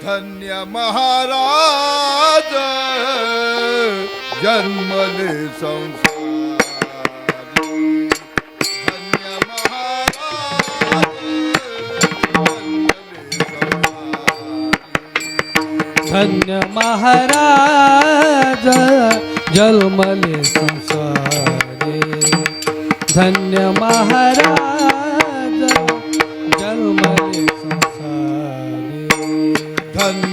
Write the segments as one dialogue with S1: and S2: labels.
S1: ધન્ય મહારાજ જન્મને સંસાર ધન્ય મહારાજ જલમલે
S2: સંસારે ધન્ય મહારાજ જલમલે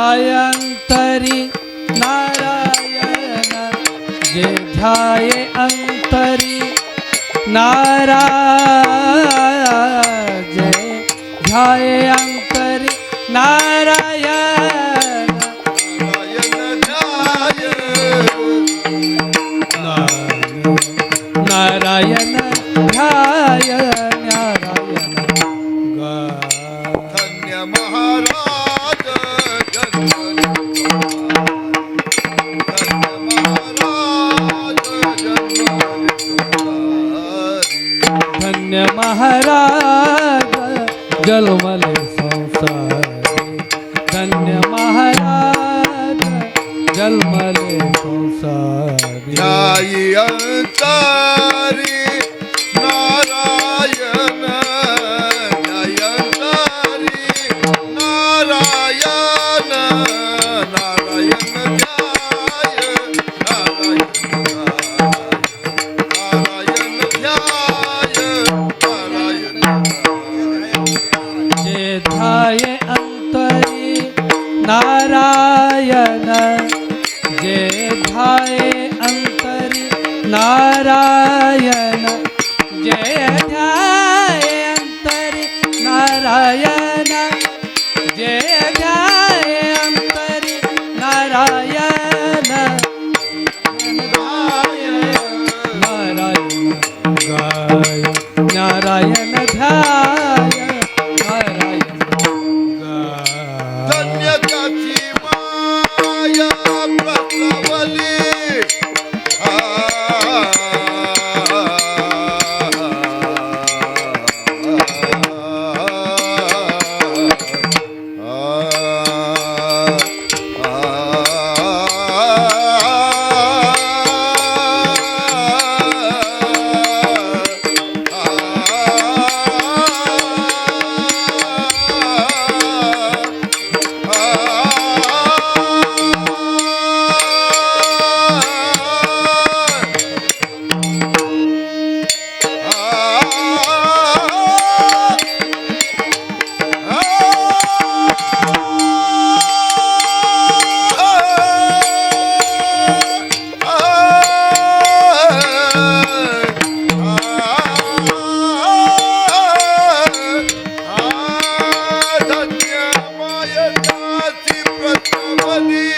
S2: ध्यायंतरी नारायण जे ध्याये अंतरी नारायण जय ध्याये अंतरी नारायण
S1: મહારાજ જલમલ સંસાર ધન્ય મહારાજ જલમલ સંસાર ધ્યાયી અંતારી નારાયણ નારાયણ
S2: जे ध्याये अंतरी नारायण जे ध्याये अंतरी नारायण जे ध्याये अंतरी नारायण जे ध्याये अंतरी नारायण नारायण गाय नारायण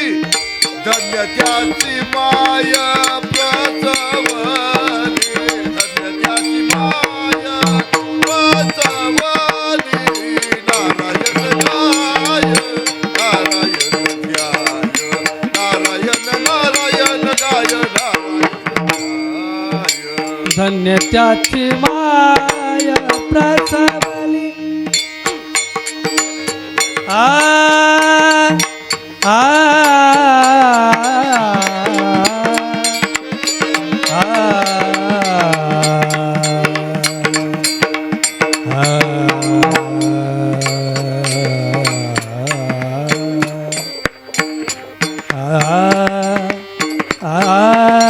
S1: धन्य त्याची माय प्रसवली. धन्य त्याची माय प्रसवली. नारायण ध्याय नारायण ध्याय नारायण नारायण नारायण
S2: धन्य त्याची Ah.